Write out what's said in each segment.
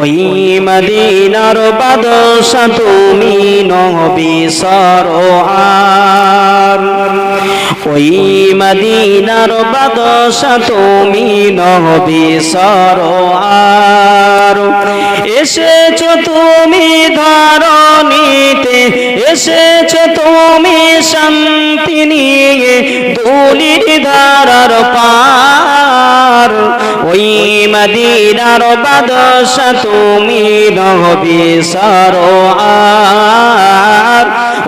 ওই মদিনার বাদশা তুমি নবী সরোয়ার। ওই মদিনার বাদশা তুমি নবী সরোয়ার। এসেছ তুমি ধরণীতে, এসেছ তুমি শান্তি নিয়ে দুলির ধারার পার মদিনার বাদশা তুমি নবী সরোয়ার।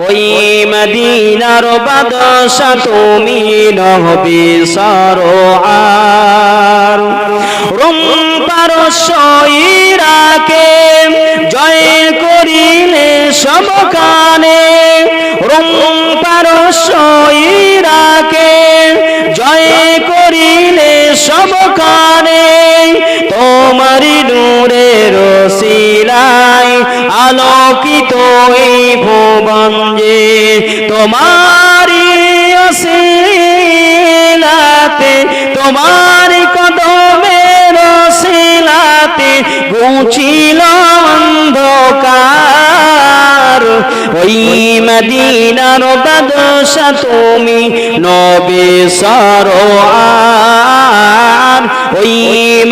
ওই মদিনার বাদশা তুমি নবী সরোয়ার। রুম পারসইরাকে জয় করিলে সব কানে রুম পারসইরাকে জয় করিলে সব আলোকিত এই ভুবন যে তোমারি অশিলাতে তোমার কদমের শিলাতে গুছিল অন্ধকার। ওই মদিনার বাদশা তুমি নবে সরোয়ার ওই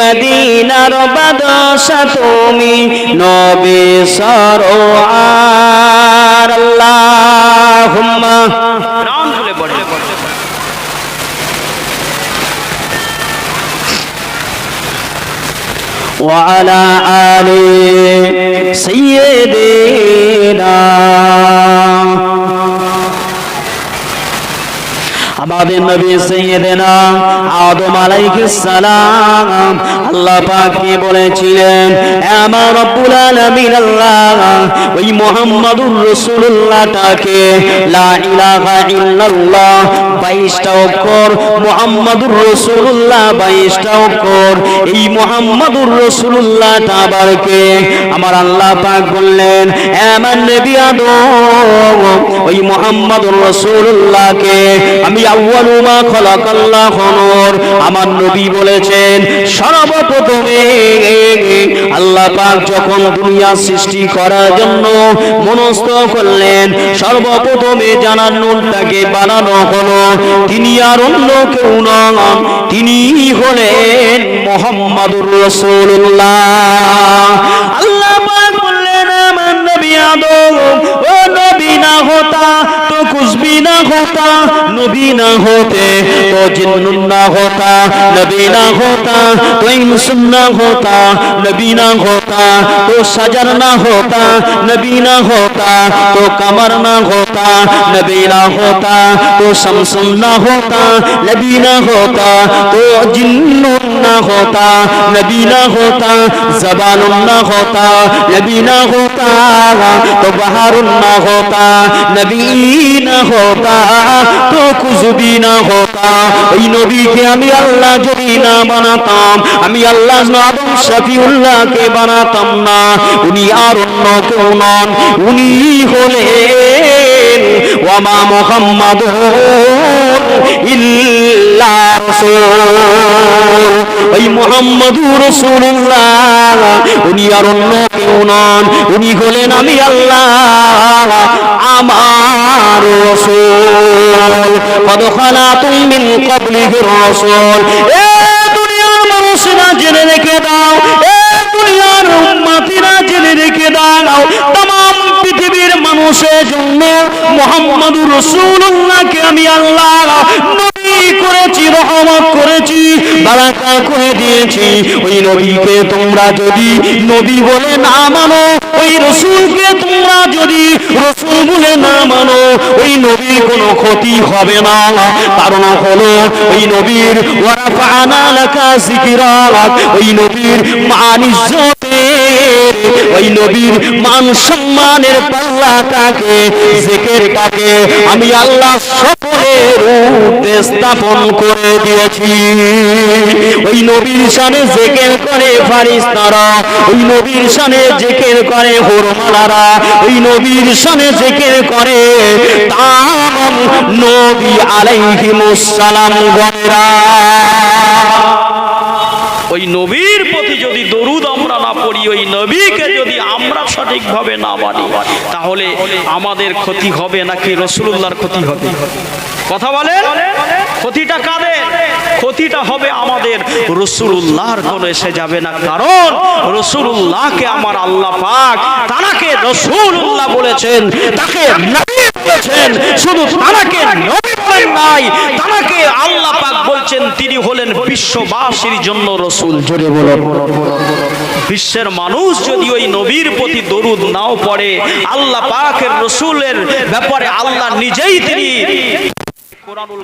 মদিনার বাদশা তুমি নবে সরোয়ার আল্লাহুম্মা প্রাণ খুলে পড়ে وعلى آل سيدنا নবী আদম আলাইহিস সালাম আল্লাহ পাক কি বলেছিলেন? আমার রব্বুল আলামিন আল্লাহ, ওই মুহাম্মাদুর রাসূলুল্লাহটাকে লা ইলাহা ইল্লাল্লাহ 22টা অক্ষর, মুহাম্মাদুর রাসূলুল্লাহ 22টা অক্ষর, এই মুহাম্মাদুর রাসূলুল্লাহটা আমার আল্লাহ পাক বললেন আমার নবী আদম, ওই মুহাম্মাদুর রাসূলুল্লাহকে আমি আউয়ালু আউমা খলাকাল্লাহ হনর আমার নবী বলেছেন, সর্বপ্রথমে আল্লাহ পাক যখন দুনিয়া সৃষ্টি করার জন্য মনস্থ করলেন, সর্বপ্রথমে জানার নুনটাকে বানানো হলো। তিনি আর অন্য কেউ নন, তিনি হলেন মোহাম্মদুর রসুল্লাহ আল্লাহ পাক বললেন, আমার নবী আদম, ও নবী না হতা, তো কুসবি না হতা नबी ना होते तो जिन्न ना होता नबी ना होता तो इंसन ना होता नबी ना होता तो सजर ना होता नबी ना होता तो कमर ना होता नबी ना होता तो समसम ना होता नबी ना होता तो जिन्न ना होता नबी ना होता जबान ना होता नबी ना होता तो बहार ना होता नबी ना होता तो তো যদি না হতাম ওই নবীকে আমি আল্লাহ যদি না বানাতাম, আমি আল্লাহ আদম শফিউল্লাহকে বানাতাম না, উনি আর অন্য কেউ নন, উনি হলেন ওয়ামা মোহাম্মদ উনি আর অন্য কেউ নন। উনি হলেন আমি আল্লাহ। আমার রসুল। খালাতুম মিন ক্বাবলিহির রাসূল। এ দুনিয়ার মানুষরা জেনে রেখে দাও। এ দুনিয়ার জেনে রেখে দাও। মুহাম্মদুর রাসূলুল্লাহকে আমি আল্লাহ করেছি, রহমত করেছি বারাকা করে দিয়েছি। ওই নবীকে তোমরা যদি নবী বলে না মানো, ওই রসুলকে তোমরা যদি রসুল বলে না মানো, ওই নবীর কোনো ক্ষতি হবে না। কারণ হলো, ওই নবীর ওয়ারাফানা লাকা যিকরাক ওই নবীর মান ইজ্জতের ওই নবীর মান সম্মানের পাল্লাটাকে, জিকিরটাকে আমি আল্লাহ সকলের স্থাপন করে দিয়েছি। ওই নবীর শানে জেকের করে ফারিস্তারা ওই নবীর শানে জেকের করে হোরমালারা ওই নবীর শানে জেকের করে তাম নবী আলাইহিমুস সালাম গণেরা ওই নবীর প্রতি যদি দরুদ আমরা না পড়ি ওই নবীকে যদি আমরা সঠিকভাবে না মানি তাহলে আমাদের ক্ষতি হবে নাকি রসুল্লাহর ক্ষতি হবে? কথা বলে ক্ষতিটা কাদের? ক্ষতিটা হবে আমাদের রসুল্লাহর কোনো এসে যাবে না। কারণ রসুল্লাহকে আমার আল্লাহ পাক তারাকে রসুল্লাহ বলেছেন, তাকে বলেছেন, শুধু তারাকে বলেন নাই, তারাকে আল্লাহ পাক বলছেন, তিনি হলেন বিশ্ববাসীর জন্য রসুল। জোরে বলো বিশ্বের মানুষ যদি ওই নবীর প্রতি দরুদ নাও পড়ে, আল্লাহ পাকের রসুলের ব্যাপারে আল্লাহ নিজেই তিনি কোরআনুল